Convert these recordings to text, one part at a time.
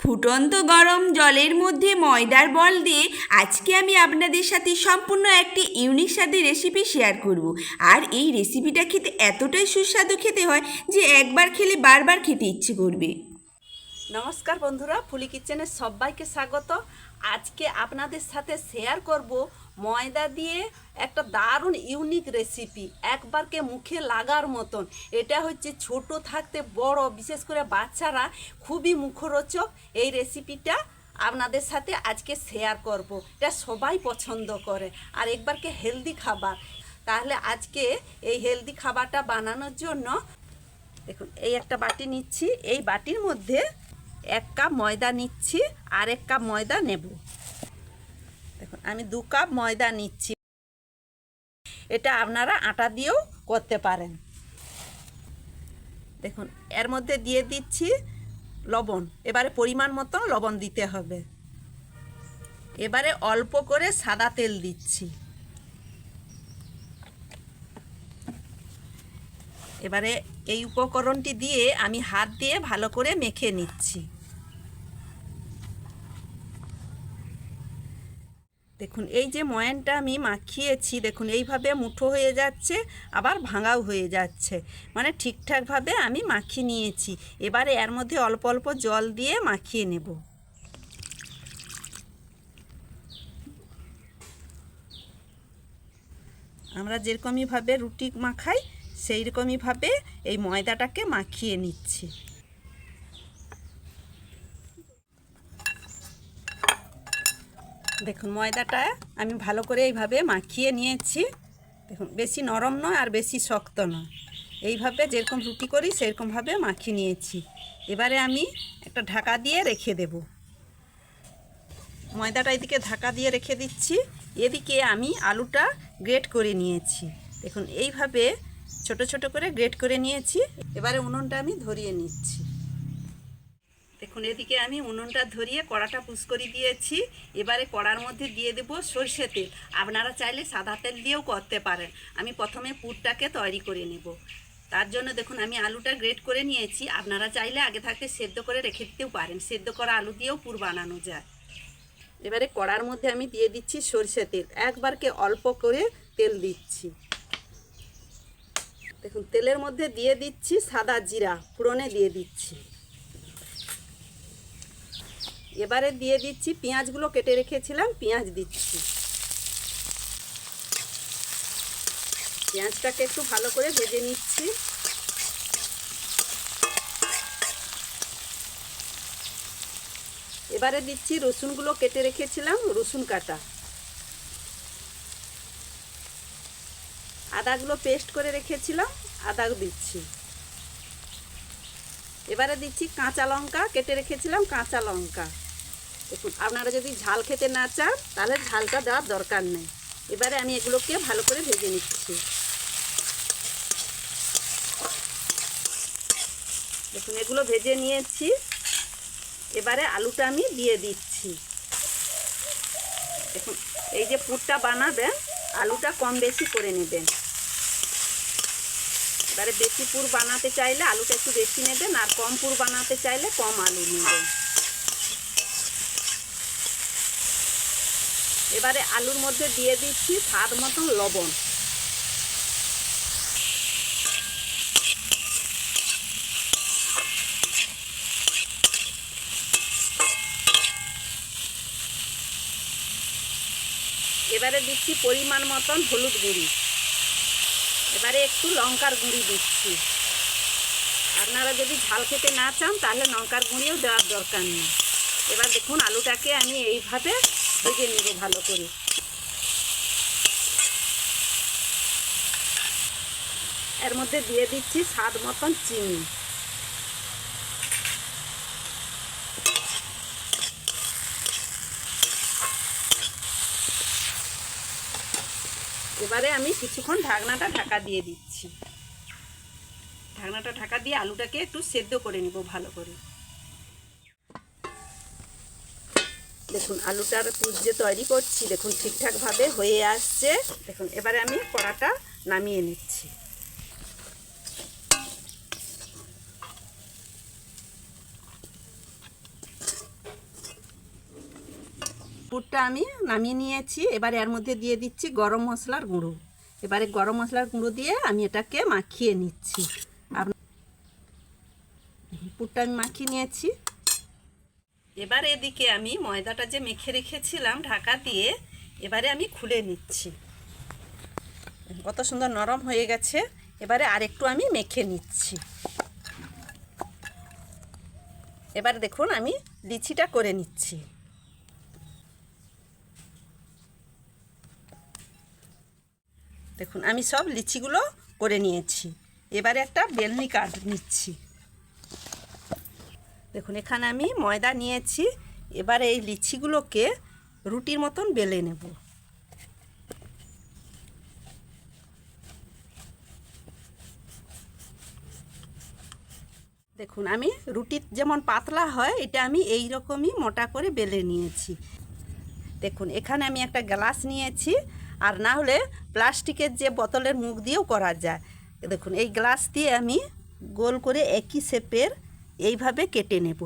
ফুটন্ত গরম জলের মধ্যে ময়দার বল দিয়ে আজকে আমি আপনাদের সাথে সম্পূর্ণ একটি ইউনিক স্বাদের রেসিপি শেয়ার করব। আর এই রেসিপিটা খেতে এতটাই সুস্বাদু খেতে হয় যে একবার খেলে বারবার খেতে ইচ্ছে করবে। নমস্কার বন্ধুরা, ফুলি কিচেনের সবাইকে স্বাগত। আজকে আপনাদের সাথে শেয়ার করব ময়দা দিয়ে একটা দারুণ ইউনিক রেসিপি একবারকে মুখে লাগার মতন। এটা হচ্ছে ছোট থাকতে বড়, বিশেষ করে বাচ্চারা খুবই মুখরোচক। এই রেসিপিটা আপনাদের সাথে আজকে শেয়ার করব। এটা সবাই পছন্দ করে। আর একবারকে হেলদি খাবার। তাহলে আজকে এই হেলদি খাবারটা বানানোর জন্য দেখুন, এই একটা বাটি নিচ্ছি। এই বাটির মধ্যে এক কাপ ময়দা নিচ্ছি আর এক কাপ ময়দা নেব। দেখুন, আমি দু কাপ ময়দা নিচ্ছি। এটা আপনারা আটা দিয়েও করতে পারেন। দেখুন, এর মধ্যে দিয়ে দিচ্ছি লবণ। এবারে পরিমাণ মতন লবণ দিতে হবে। এবারে অল্প করে সাদা তেল দিচ্ছি। এবারে এই উপকরণটি দিয়ে আমি হাত দিয়ে ভালো করে মেখে নিচ্ছি। দেখুন, এই যে ময়ানটা আমি মাখিয়েছি, দেখুন, এইভাবে মুঠো হয়ে যাচ্ছে, আবার ভাঙাও হয়ে যাচ্ছে। মানে ঠিকঠাকভাবে আমি মাখিয়ে নিয়েছি। এবারে এর মধ্যে অল্প অল্প জল দিয়ে মাখিয়ে নেব। আমরা যেরকমইভাবে রুটি মাখাই সেই রকমইভাবে এই ময়দাটাকে মাখিয়ে নিচ্ছি। দেখুন, ময়দাটা আমি ভালো করে এইভাবে মাখিয়ে নিয়েছি। দেখুন, বেশি নরম নয় আর বেশি শক্ত নয়। এইভাবে যেরকম রুটি করি, সেরকমভাবে মাখিয়ে নিয়েছি। এবারে আমি একটা ঢাকা দিয়ে রেখে দেব। ময়দাটা এদিকে ঢাকা দিয়ে রেখে দিচ্ছি। এদিকে আমি আলুটা গ্রেট করে নিয়েছি। দেখুন, এইভাবে ছোট ছোট করে গ্রেট করে নিয়েছি। এবারে উনুনটা আমি ধরিয়ে নিচ্ছি। দেখুন এদিকে আমি উনুনটা ধরিয়ে কড়াটা পুষ করে দিয়েছি। এবারে কড়ার মধ্যে দিয়ে দেবো সর্ষে তেল। আপনারা চাইলে সাদা তেল দিয়েও করতে পারেন। আমি প্রথমে পুরটাকে তৈরি করে নেব। তার জন্য দেখুন, আমি আলুটা গ্রেট করে নিয়েছি। আপনারা চাইলে আগে থাকতে সেদ্ধ করে রেখে দিতেও পারেন। সেদ্ধ করা আলু দিয়েও পুর বানানো যায়। এবারে কড়ার মধ্যে আমি দিয়ে দিচ্ছি সর্ষে তেল। একবারকে অল্প করে তেল দিচ্ছি। দেখুন, তেলের মধ্যে দিয়ে দিচ্ছি সাদা জিরা। ফোড়নে দিয়ে দিচ্ছি। এবারে দিয়ে দিচ্ছি, পেঁয়াজগুলো কেটে রেখেছিলাম, পেঁয়াজ দিচ্ছি। পেঁয়াজটাকে একটু ভালো করে ভেজে নিচ্ছি। এবারে দিচ্ছি রসুনগুলো কেটে রেখেছিলাম, রসুন কাটা। আদাগুলো পেস্ট করে রেখেছিলাম আদা দিচ্ছি। এবারে দিচ্ছি কাঁচা লঙ্কা, কেটে রেখেছিলাম কাঁচা লঙ্কা। দেখুন, আপনারা যদি ঝাল খেতে না চান, তাহলে ঝালটা দেওয়ার দরকার নেই। এবারে আমি এগুলোকে ভালো করে ভেজে নিচ্ছি। দেখুন, এগুলো ভেজে নিয়েছি। এবারে আলুটা আমি দিয়ে দিচ্ছি। দেখুন, এই যে পুরটা বানাবেন, আলুটা কম বেশি করে নেবেন। এবারে বেশি পুর বানাতে চাইলে আলুটা একটু বেশি নেবেন, আর কম পুর বানাতে চাইলে কম আলু নেবেন। এবারে আলুর মধ্যে দিয়ে দিচ্ছি স্বাদ মতন লবণ। এবারে দিচ্ছি পরিমাণ মতন হলুদ গুঁড়ি। এবারে একটু লঙ্কার গুঁড়ি দিচ্ছি। আপনারা যদি ঝাল খেতে না চান, তাহলে লঙ্কার গুঁড়িও দেওয়ার দরকার নেই। এবার দেখুন আলুটাকে আমি এইভাবে ভেজে নেব ভালো করে। এর মধ্যে দিয়ে দিচ্ছি স্বাদ মতন চিনি। এবারে আমি কিছুক্ষণ ঢাকনাটা ঢাকা দিয়ে দিচ্ছি। ঢাকনাটা ঢাকা দিয়ে আলুটাকে একটু সেদ্ধ করে নিব ভালো করে। দেখুন আলুটার পুর যে তৈরি করছি। দেখুন, ঠিকঠাকভাবে হয়ে আসছে। দেখুন, এবারে আমি কড়াটা নামিয়ে নিচ্ছি। পুরটা আমি নামিয়ে নিয়েছি। এবারে এর মধ্যে দিয়ে দিচ্ছি গরম মশলার গুঁড়ো। এবারে গরম মশলার গুঁড়ো দিয়ে আমি এটাকে মাখিয়ে নিচ্ছি। পুরটা আমি মাখিয়ে নিয়েছি। এবার এদিকে আমি ময়দাটা যে মেখে রেখেছিলাম ঢাকা দিয়ে, এবারে আমি খুলে নিচ্ছি। কত সুন্দর নরম হয়ে গেছে। এবারে আরেকটু আমি মেখে নিচ্ছি। এবার দেখুন আমি লিচিটা করে নিচ্ছি। দেখুন আমি সব লিচিগুলো করে নিয়েছি। এবারে একটা বেলনি কাঠ নিচ্ছি। দেখুন, এখানে আমি ময়দা নিয়েছি। এবারে এই লিচিগুলোকে রুটির মতন বেলে নেব। দেখুন, আমি রুটি যেমন পাতলা হয়, এটা আমি এই রকমই মোটা করে বেলে নিয়েছি। দেখুন, এখানে আমি একটা গ্লাস নিয়েছি। আর না হলে প্লাস্টিকের যে বোতলের মুখ দিয়েও করা যায়। দেখুন, এই গ্লাস দিয়ে আমি গোল করে একই শেপের এইভাবে কেটে নেব।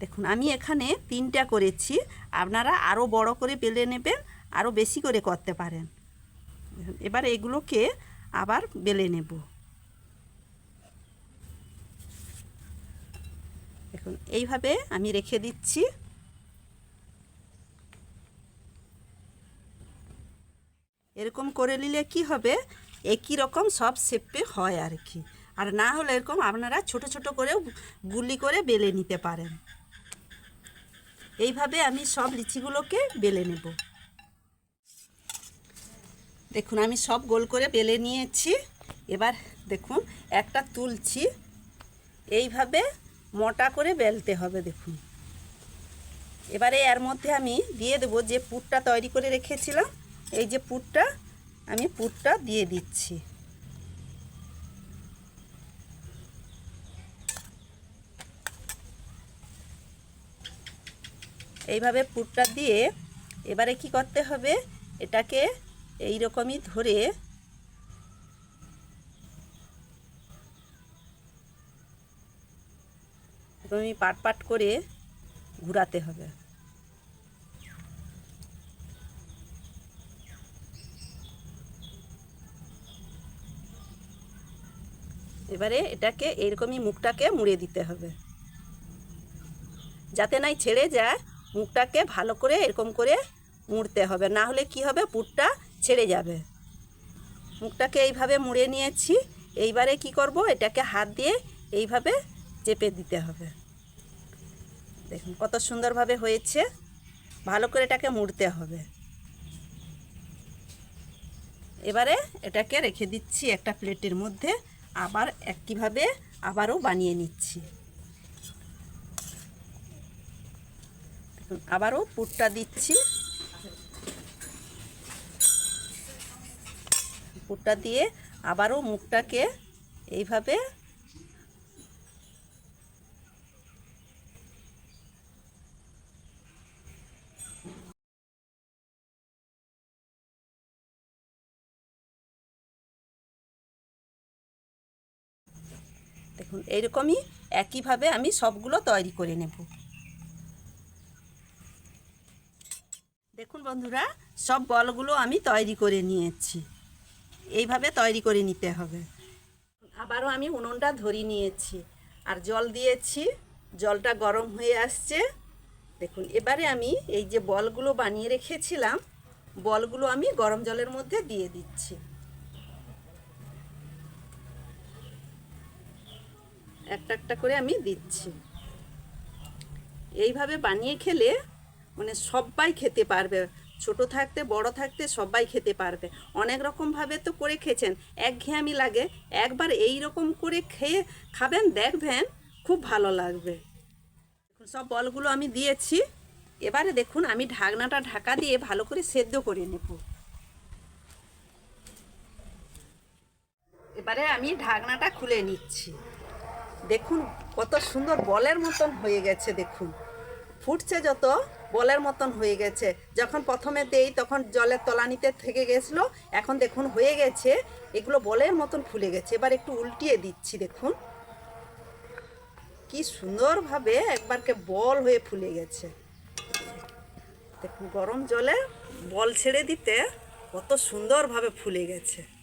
দেখুন, আমি এখানে তিনটা করেছি। আপনারা আরও বড় করে বেলে নেবেন আরও বেশি করে করতে পারেন। এবার এগুলোকে আবার বেলে নেব দেখুন এইভাবে আমি রেখে দিচ্ছি। এরকম করে নিলে কি হবে? একই রকম সব শেপে হয় আর কি। আর না হলে এরকম আপনারা ছোট ছোট করেও গুলি করে বেলে নিতে পারেন। এইভাবে আমি সব লিচিগুলোকে বেলে নেব। দেখুন, আমি সব গোল করে বেলে নিয়েছি। এবার দেখুন, একটা তুলছি। এইভাবে মোটা করে বেলতে হবে, দেখুন। এবারে এর মধ্যে আমি দিয়ে দেবো যে পুরটা তৈরি করে রেখেছিলাম, এই যে পুরটা আমি পুরটা দিয়ে দিচ্ছি। এইভাবে পুরটা দিয়ে এবারে কি করতে হবে, এটাকে এই রকমই ধরে এরকমই পাট পাট করে ঘুরাতে হবে। এবারে এটাকে এরকমই মুখটাকে মুড়ে দিতে হবে। যাতে নাই ছেড়ে যায়, মুখটাকে ভালো করে এরকম করে মুড়তে হবে। না হলে কি হবে? পুরটা ছেড়ে যাবে। মুখটাকে এইভাবে মুড়ে নিয়েছি। এইবারে কি করব? এটাকে হাত দিয়ে এইভাবে চেপে দিতে হবে। দেখুন, কত সুন্দরভাবে হয়েছে। ভালো করে এটাকে মুড়তে হবে। এবারে এটাকে রেখে দিচ্ছি একটা প্লেটের মধ্যে। আবার একইভাবে আবারও বানিয়ে নিচ্ছি। আবারও পুরটা দিচ্ছি। পুরটা দিয়ে আবারও মুখটাকে এইভাবে দেখুন এইরকমই একইভাবে আমি সবগুলো তৈরি করে নেব। দেখুন বন্ধুরা, সব বলগুলো আমি তৈরি করে নিয়েছি। এইভাবে তৈরি করে নিতে হবে। আবারও আমি উনুনটা ধরিয়ে নিয়েছি আর জল দিয়েছি। জলটা গরম হয়ে আসছে। দেখুন, এবারে আমি এই যে বলগুলো বানিয়ে রেখেছিলাম, বলগুলো আমি গরম জলের মধ্যে দিয়ে দিচ্ছি। একটা একটা করে আমি দিচ্ছি। এইভাবে বানিয়ে খেলে মানে সবাই খেতে পারবে। ছোট থাকতে, বড় থাকতে সবাই খেতে পারবে। অনেক রকমভাবে তো করে খেয়েছেন, একঘেয়েমি লাগে। একবার এই রকম করে খেয়ে খাবেন, দেখবেন খুব ভালো লাগবে। সব বলগুলো আমি দিয়েছি। এবারে দেখুন, আমি ঢাকনাটা ঢাকা দিয়ে ভালো করে সেদ্ধ করে নেব। এবারে আমি ঢাকনাটা খুলে নিচ্ছি। দেখুন, কত সুন্দর বলের মতন হয়ে গেছে, দেখুন। ফুটছে যত, বলের মতন হয়ে গেছে। যখন প্রথমে দেই, তখন জলের তলানিতে থেকে গেছিল, এখন দেখুন হয়ে গেছে, এগুলো বলের মতন ফুলে গেছে। এবার একটু উল্টিয়ে দিচ্ছি, দেখুন। কি সুন্দরভাবে একবারকে বল হয়ে ফুলে গেছে। দেখুন, গরম জলে বল ছেড়ে দিতে কত সুন্দরভাবে ফুলে গেছে।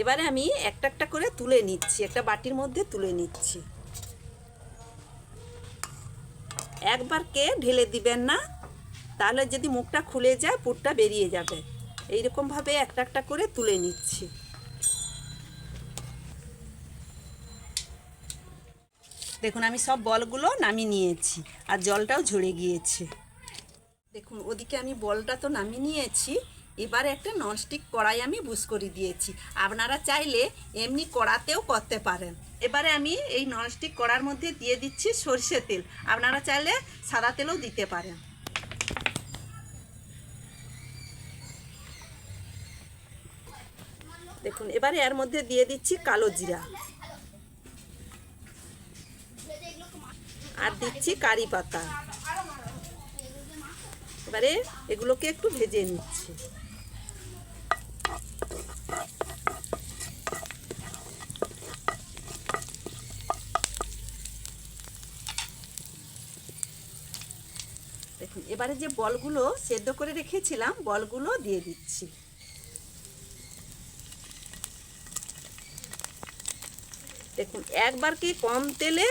এবারে আমি একটা একটা করে তুলে নিচ্ছি, একটা বাটির মধ্যে তুলে নিচ্ছি। একবারকে ঢেলে দিবেন না, তাহলে যদি মুখটা খুলে যায়, পুরটা বেরিয়ে যাবে। এইরকমভাবে একটা একটা করে তুলে নিচ্ছি। দেখুন, আমি সব বলগুলো নামিয়ে নিয়েছি, আর জলটাও ঝরে গিয়েছে। দেখুন, ওদিকে আমি বলটা তো নামিয়ে নিয়েছি। এবারে একটা ননস্টিক কড়াই আমি বুস করে দিয়েছি। আপনারা চাইলে এমনি কড়াতেও করতে পারেন। এবারে আমি এই ননস্টিক কড়ার মধ্যে দিয়ে দিচ্ছি সর্ষে তেল। আপনারা চাইলে সাদা তেলও দিতে পারেন। দেখুন, এবারে এর মধ্যে দিয়ে দিচ্ছি কালো জিরা। আর দিচ্ছি কারি পাতা। এবারে এগুলোকে একটু ভেজে নিচ্ছি। দেখুন, এবারে যে বলগুলো সেদ্ধ করে রেখেছিলাম, বলগুলো দিয়ে দিচ্ছি। দেখুন, একবার কি কম তেলে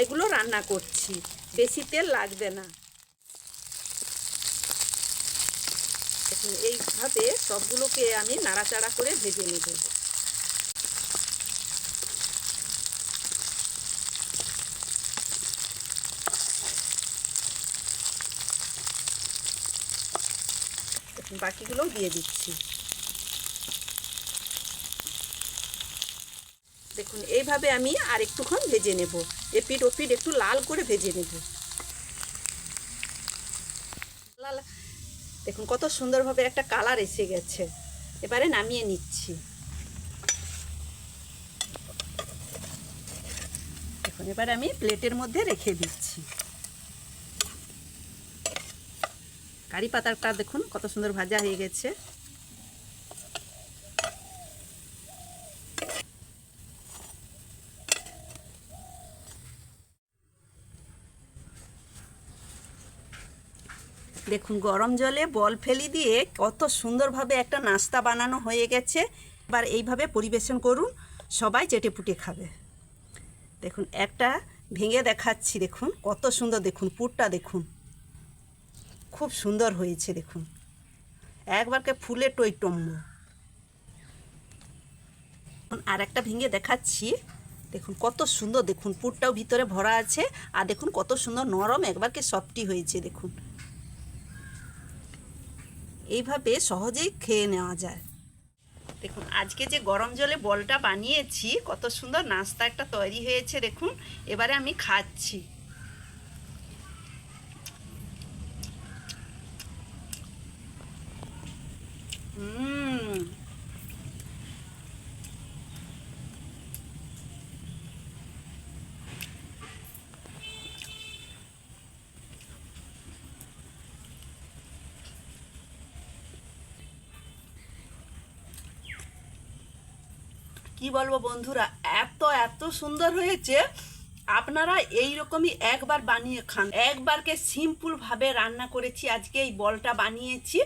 এগুলো রান্না করছি, বেশি তেল লাগবে না। দেখুন, এইভাবে সবগুলোকে আমি নাড়াচাড়া করে ভেজে নেব দেখুন বাকিগুলোও দিয়ে দিচ্ছি। দেখুন, এইভাবে আমি আর একটুক্ষণ ভেজে নেব। এপিট ওপিট একটু লাল করে ভেজে নেব। লাল, দেখুন, কত সুন্দরভাবে একটা কালার এসে গেছে। এবারে নামিয়ে নিচ্ছি। দেখুন, এবারে আমি প্লেটের মধ্যে রেখে দিচ্ছি। কারি পাতাটা দেখুন, কত সুন্দর ভাজা হয়ে গেছে। দেখুন, গরম জলে বল ফেলি দিয়ে কত সুন্দরভাবে একটা নাস্তা বানানো হয়ে গেছে। এবার এইভাবে পরিবেশন করুন, সবাই চেটে পুটে খাবে। দেখুন, একটা ভেঙে দেখাচ্ছি, দেখুন, কত সুন্দর, দেখুন, পুরটা দেখুন। খুব সুন্দর হয়েছে, দেখুন। একবারকে ফুলে টইটম্ব আর একটা ভেঙে দেখাচ্ছি। দেখুন, কত সুন্দর, দেখুন, পুরটাও ভিতরে ভরা আছে। আর দেখুন, কত সুন্দর, নরম একবারকে সফটি হয়েছে, দেখুন। এইভাবে সহজেই খেয়ে নেওয়া যায়। দেখুন, আজকে যে গরম জলে বলটা বানিয়েছি, কত সুন্দর নাস্তা একটা তৈরি হয়েছে, দেখুন। এবারে আমি খাচ্ছি। কি বলব বন্ধুরা, এত এত সুন্দর হয়েছে। আপনারা এই রকমই একবার বানিয়ে খান। একবারকে সিম্পলভাবে রান্না করেছি, আজকে এই বলটা বানিয়েছি।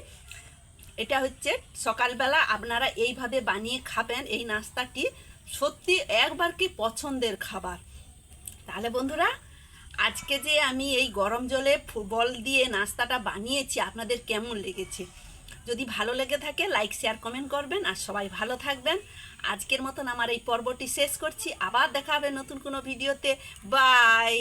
এটা হচ্ছে সকালবেলা আপনারা এইভাবে বানিয়ে খাবেন এই নাস্তাটি। সত্যি একবার কি পছন্দের খাবার। তাহলে বন্ধুরা, আজকে যে আমি এই গরম জলে ফুটবল দিয়ে নাস্তাটা বানিয়েছি, আপনাদের কেমন লেগেছে? যদি ভালো লেগে থাকে লাইক শেয়ার কমেন্ট করবেন আর সবাই ভালো থাকবেন। আজকের মতন আমার এই পর্বটি শেষ করছি। আবার দেখা হবে নতুন কোনো ভিডিওতে। বাই